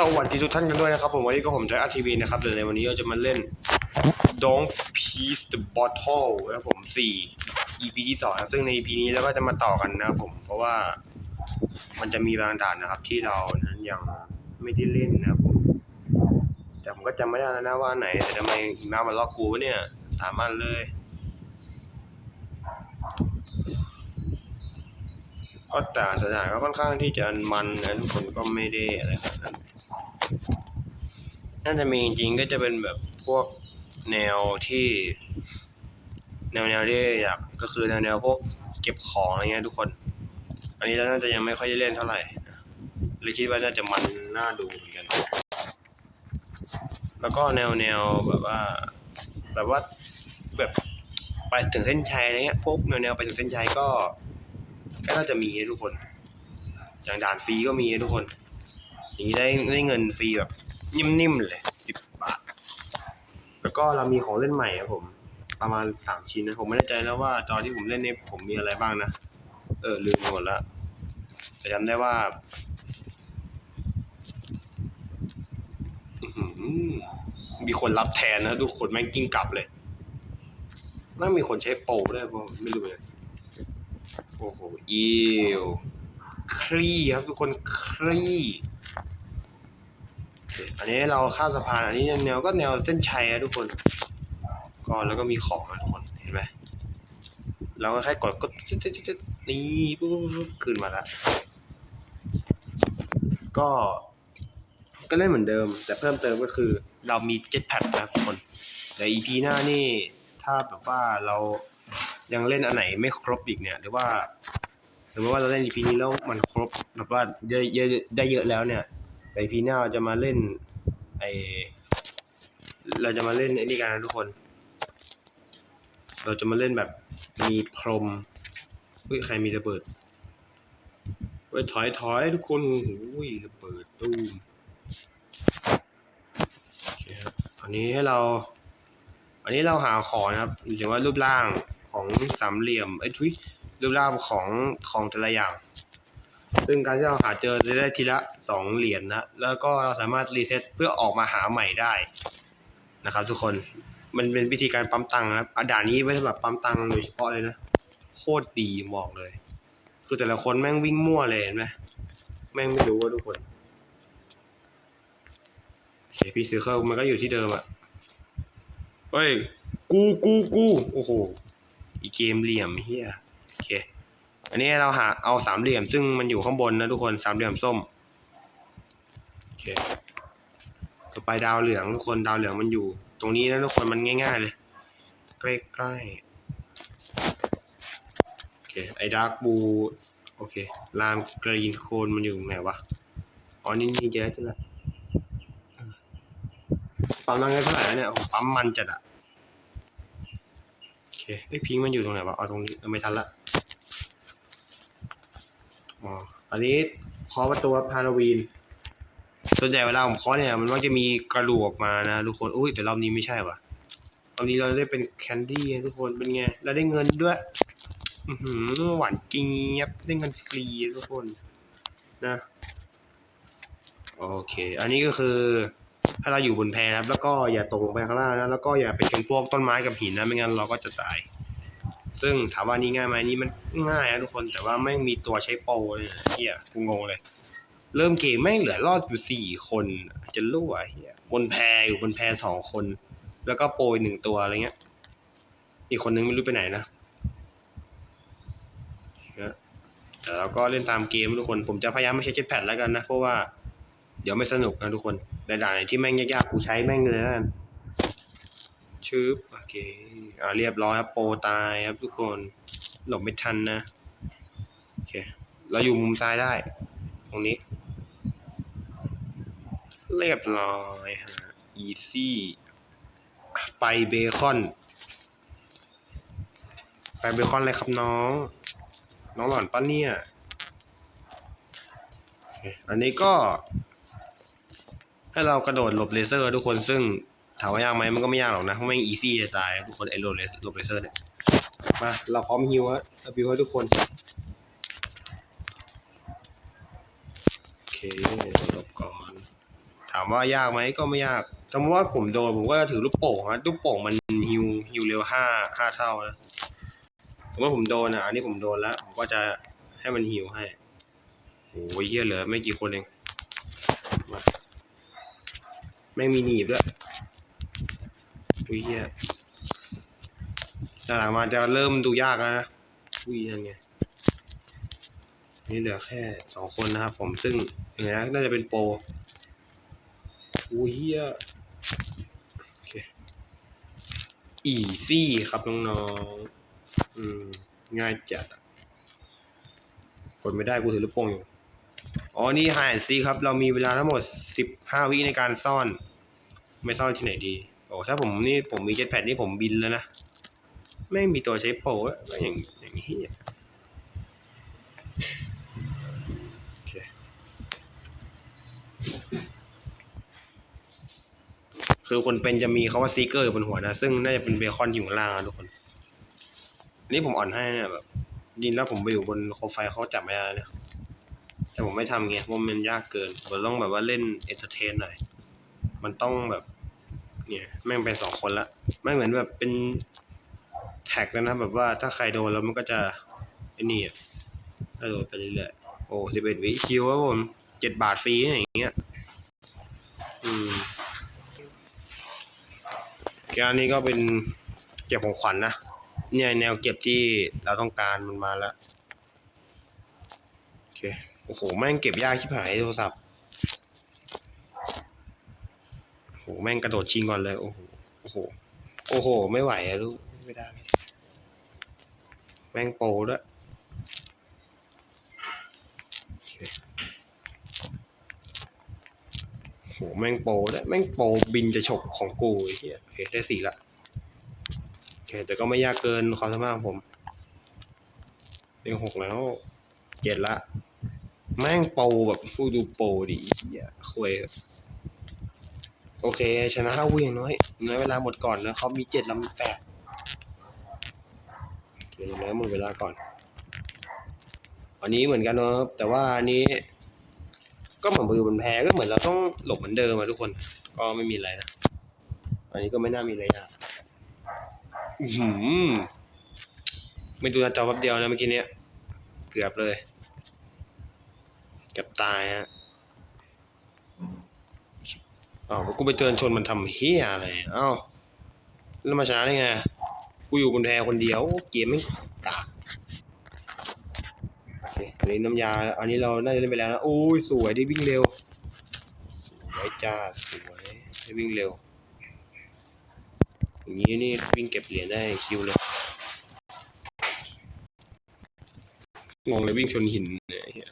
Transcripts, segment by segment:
สวัสดีทุกท่านกันด้วยนะครับ ผมวันนี้ก็ผมใจอาร์ทีวีนะครับเดี๋ยวในวันนี้เราจะมาเล่น Don't piece the Bottle นะครับผม4 EP ที่สองครับซึ่งใน EP นี้เราก็จะมาต่อกันนะครับผมเพราะว่ามันจะมีบางด่านนะครับ ที่เรานั้นยังไม่ได้เล่นนะครับผมแต่ผมก็จำไม่ได้แล้วนะว่าไหนแต่ทำไมหิมะมาล็อกกูเนี่ยสามารถเลยก็แต่สถานก็ค่อนข้างที่จะมันนะทุกคนก็ไม่ได้อะไรขนาด น่าจะมีจริงๆก็จะเป็นแบบพวกแนวที่ แนวแนวที่อยากก็คือแนวแนวพวกเก็บของอะไรเงี้ยทุกคน อันนี้น่าจะยังไม่ค่อยได้เล่นเท่าไหร่เลยคิดว่าน่าจะมันน่าดูเหมือนกัน แล้วก็แนวแนวแบบว่า แบบว่าแบบไปถึงเส้นชัยอะไรเงี้ยพวกแนวแนวไปถึงเส้นชัยก็ ก็น่าจะมีทุกคน อย่างด่านฟรีก็มีทุกคน อย่างนี้ได้ได้เงินฟรีแบบนิ่มๆเลยสิบบาท แล้วก็เรามีของเล่นใหม่ครับผม ประมาณสามชิ้นนะผมไม่แน่ใจแล้วว่าตอที่ผมเล่นเนี่ยผมมีอะไรบ้างนะเออลืมหมดล้วแต่จำได้ว่าอืมีคนรับแทนนะทุกคนแม่งกิ้งกลับเลยแม่งมีคนใช้โปรด้วยผมไม่รู้เลยโอ้โหอิวคลี่ครับทุกคนคลี่ อันนี้เราข้ามสะพานอันนี้แนวก็แนวเส้นชัยอะทุกคน ก็แล้วก็มีของนะทุกคนเห็นไหมเราก็แค่กดกดนี่ปุ๊บปุ๊บปุ๊บขึ้นมาแล้วก็ก็เล่นเหมือนเดิม แต่เพิ่มเติมก็คือ เรามีเจ็ตแพดนะทุกคนแต่ EP หน้านี่ถ้าแบบว่าเรายังเล่นอันไหนไม่ครบอีกเนี่ย หรือว่า หรือว่าเราเล่น EP นี้แล้วมันครบแบบว่าเยอะเยอะได้เยอะแล้วเนี่ย แต่ EP หน้าเราจะมาเล่นไอเราจะมาเล่นไอ้นี่กันนะทุกคน เราจะมาเล่นแบบมีพรมเฮ้ยใครมีระเบิดเฮ้ยถอยถอยทุกคนโอ้ยระเบิดตู้มโอเคครับอันนี้ให้เรา อันนี้เราหาของนะครับหรือว่ารูปร่างของสามเหลี่ยมเอ้ยทุยรูปร่างของของแต่ละอย่าง ซึ่งการที่เราหาเจอจะได้ทีละสองเหรียญนะแล้วก็เราสามารถรีเซ็ตเพื่อออกมาหาใหม่ได้นะครับ ทุกคนมันเป็นวิธีการปั๊มตังค์นะอะด่านนี้ไว้สำหรับปั๊มตังค์โดยเฉพาะเลยนะโคตรดีบอกเลย คือแต่ละคนแม่งวิ่งมั่วเลยเห็นไหมแม่งไม่รู้ว่าทุกคนโอเคพี่ซื้อเข้ามันก็อยู่ที่เดิมอะเฮ้ย กูกูกูโอ้โหอีเกมเหลี่ยมเฮีย อันนี้เราหาเอาสามเหลี่ยม ซึ่งมันอยู่ข้างบนนะทุกคนสามเหลี่ยมส้มโอเคต่อไปดาวเหลืองทุกคนดาวเหลืองมันอยู่ ตรงนี้นะทุกคนมันง่าย ๆ เลย ใกล้ๆโอเคไอ้ดาร์กบูโอเคลามกรีนโคนมันอยู่ไหนวะอ๋อนี่นี่เจอจะละปั๊มนั่งได้เท่าไหร่แล้วเนี่ยโอ้ปั๊มมันจัดอะโอเคไอ้พิงค์มันอยู่ตรงไหนวะเอาตรงนี้เอาไม่ทันละ อ๋ออันนี้เคาะประตูฮาโลวีนส่วนใหญ่เวลาผมเคาะเนี่ยมันมักจะมีกระดูกออกมานะทุกคนอุ้ยแต่รอบนี้ไม่ใช่ว่ะรอบนี้เราได้เป็นแคนดี้ทุกคนเป็นไงเราได้เงินด้วยอือหือหวานเจี๊ยบได้เงินฟรีทุกคนนะโอเค อันนี้ก็คือถ้าเราอยู่บนแพนะครับ แล้วก็อย่าตกลงไปข้างล่างนะ แล้วก็อย่าไปชนพวกต้นไม้กับหินนะ ไม่งั้นเราก็จะตาย ซึ่งถามว่านี่ง่ายไหมนี่มันง่ายนะทุกคนแต่ว่าไม่มีตัวใช้โปรเลยเฮียกูงงเลย เริ่มเกมแม่เหลือรอดอยู่สี่คนจะรั่วเฮียบนแพอยู่บนแพสองคน แล้วก็โปรยหนึ่งตัวอะไรเงี้ย อีกคนนึงไม่รู้ไปไหนนะแต่เราก็เล่นตามเกมทุกคน ผมจะพยายามไม่ใช้เจ็ตแพดแล้วกันนะ เพราะว่าเดี๋ยวไม่สนุกนะทุกคนในด่านไหนที่แม่งยากๆกูใช้แม่งเลยแล้วกัน ชึบโอเคอ่าเรียบร้อยครับโปรตายครับทุกคนหลบไม่ทันนะโอเคเราอยู่มุมซ้ายได้ ตรงนี้ เรียบร้อยฮะอีซี่ไปเบคอน ไปเบคอนเลยครับน้อง น้องหล่อนป้าเนี่ยโอเคอันนี้ก็ ให้เรากระโดดหลบเลเซอร์ทุกคนซึ่ง ถามว่ายากไหมมันก็ไม่ยากหรอกนะเพราะไม่อีซี่จะตายทุกคนไอ้หลบเลหลบเลเซอร์เนี่ยมาเราพร้อมฮิวฮะเราฮิวให้ทุกคนโอเคหลบก่อน ถามว่ายากไหมก็ไม่ยากสมมติว่าผมโดนผมก็จะถือลูกโป่งนะลูกโป่งมันฮิวฮิวเร็วห้าห้าเท่านะสมมติว่าผมโดนอะอันนี้ผมโดนแล้ว ผมก็จะให้มันฮิวให้โอ้ยเฮียเหลือไม่กี่คนเองมาไม่มีหนีบด้วย อุ้ยเฮียหลังมาจะเริ่มดูยากแล้วนะอุ้ยยังไงนี่เหลือแค่สองคนนะครับผมซึ่งอย่างนี้น่าจะเป็นโปรอู้เฮียโอเคอีซี่ครับน้องๆอืมง่ายจัดกดไม่ได้กูถือลูกโป่งอยู่อ๋อ นี่ไฮแอนซีครับ เรามีเวลาทั้งหมดสิบห้าวิในการซ่อน ไม่ซ่อนที่ไหนดี โอ้ถ้าผมนี่ผมมีเจ็ตแพดนี่ผมบินแล้วนะไม่มีตัวใช้โปรอะอย่างอย่างนี้โอเคคือคนเป็นจะมีเขาว่าซีเกอร์อยู่บนหัวนะ ซึ่งน่าจะเป็นเบคอนอยู่ข้างล่างนะทุกคนอันนี้ผมอ่อนให้นี่ยแบบยินแล้วผมไปอยู่บนโคมไฟเขาจับไม่ได้นะแต่ผมไม่ทำไงเพราะมันยากเกินผมต้องแบบว่าเล่นเอนเตอร์เทนหน่อย มันต้องแบบ เนี่ย แม่งเป็นสองคนละไม่เหมือนแบบเป็นแท็กแล้วนะแบบว่าถ้าใครโดนแล้วมันก็จะไอ้นี่อะถ้าโดนไปเรื่อยๆโอ้สิบเอ็ดวิคิวครับผมเจ็ดบาทฟรีอย่างเงี้ยอืมแก้วนี้ก็เป็นเก็บของขวัญนะเนี่ยแนวเก็บที่เราต้องการมันมาแล้วโอเคโอ้โหแม่งเก็บยากชิบหายโทรศัพท์ โอ้โหแม่งกระโดดชิงก่อนเลย โอ้โห โอ้โห โอ้โห ไม่ไหวอะลูก ไม่ได้ แม่งโปรด้วยโหแม่งโปรด้วยแม่งโปรบินจะฉกของกูไอ้เหี้ยโอเคได้สี่ละโอเคแต่ก็ไม่ยากเกินความสามารถของผมเรียงหกแล้วเจ็ดละ แม่งโปรแบบผู้ดูโปรดิไอ้เหี้ยคุย โอเค ชนะห้าวิ่งน้อยน้อยเวลาหมดก่อนแล้วเขามีเจ็ดลำแปดโอเคน้อยหมดเวลาก่อน อันนี้เหมือนกันเนอะแต่ว่าอันนี้ ก็เหมือนอยู่บนแพก็เหมือนเราต้องหลบเหมือนเดิมอะทุกคน ก็ไม่มีอะไรนะอันนี้ก็ไม่น่ามีอะไรนะอือหือไม่ดูนาจอแป๊บเดียวนะเมื่อกี้เนี้ย เกือบเลย เกือบตายฮะ อ้าวกูไปเตือนชนมันทำเฮียอะไรอ้าวแล้วมาชนะได้ไง กูอยู่บนแพคนเดียว เกมไม่กากอันนี้น้ำยา อันนี้เราน่าจะเล่นไปแล้วนะโอ้ยสวยได้วิ่งเร็วสวยจ้าสวยได้วิ่งเร็ว อย่างนี้นี่วิ่งเก็บเหรียญได้คิวเลยงงเลยวิ่งชนหินเนี่ยไอ้เหี้ย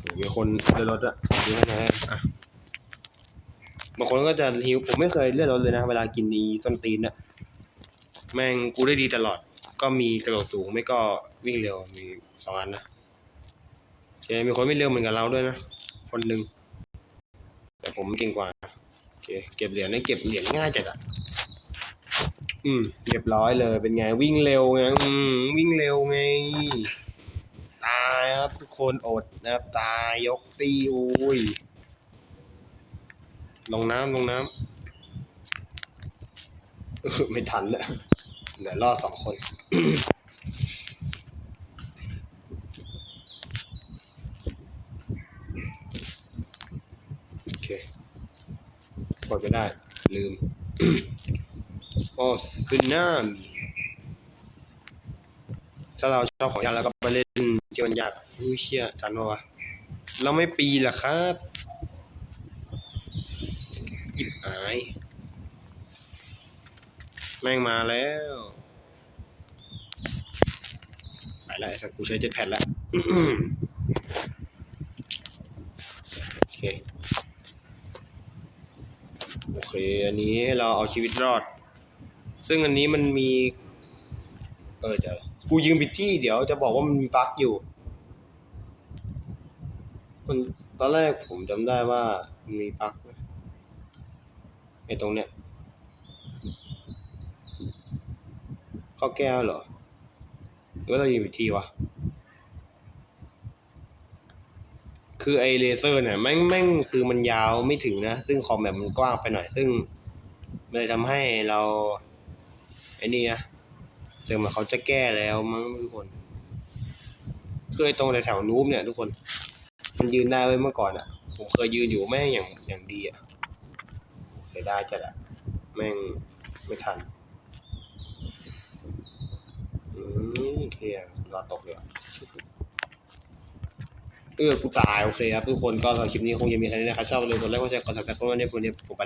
โห มีคนเลื่อนรถอะดูให้หน่อยอะบางคนก็จะหิวผมไม่เคยเลื่อนรถเลยนะ เวลากินนีส้นตีนอะแม่งกูได้ดีตลอด ก็มีกระโดดสูงไม่ก็วิ่งเร็วมีสองอันนะโอเคมีคนไม่เร็วเหมือนกับเราด้วยนะคนหนึ่งแต่ผมเก่งกว่าโอเคเก็บเหรียญได้เก็บเหรียญง่ายจัดอะอืมเรียบร้อยเลยเป็นไงวิ่งเร็วไงอืมวิ่งเร็วไงตายครับ ทุกคนอดนะครับ ตายยกตีอุ้ยลงน้ำลงน้ำไม่ทันแล้วเหลือรอดสองคนโอเคกดไม่ได้ ลืมโอ้ซึนามิถ้าเราชอบของยากแล้วก็ไปเล่น ที่มันยากอุ้เชี่ยทันวะเราไม่ปีล่ะครับอิบหาย แม่งมาแล้ว ไปแล้วไอ้สัตว์กูใช้เจ็ตแพดแล้วโอเค โอเค อันนี้เราเอาชีวิตรอด ซึ่งอันนี้มันมี เออเดี๋ยว กูยืมผิดที่เดี๋ยวจะบอกว่ามันมีบั๊กอยู่มันตอนแรกผมจำได้ว่ามันมีบั๊กนะไอ้ตรงเนี้ยข้าแก้วเหรอ หรือเรายืมผิดที่วะ คือไอเลเซอร์เนี่ยแม่งแม่งคือมันยาวไม่ถึงนะ ซึ่งคอมแบบมันกว้างไปหน่อย ซึ่งมันเลยทำให้เราไอ้นี่นะ แต่เหมือนเขาจะแก้แล้วมั้งทุกคนคือตรงแถวนูบเนี่ยทุกคน มันยืนได้ไว้เมื่อก่อนอะ ผมเคยยืนอยู่แม่งอย่างอย่างดีอะเสียดายจัดอะ แม่งไม่ทันอืมเทียรอตกเลยเออกูตายโอเคครับทุกคนก็สำหรับคลิปนี้คงจะมีแค่นี้นะครับชอบเลยกดไลค์กดแชร์กดซับสไครต์เพราะว่าเนี่ยผมเนี่ยผมไปแล้ว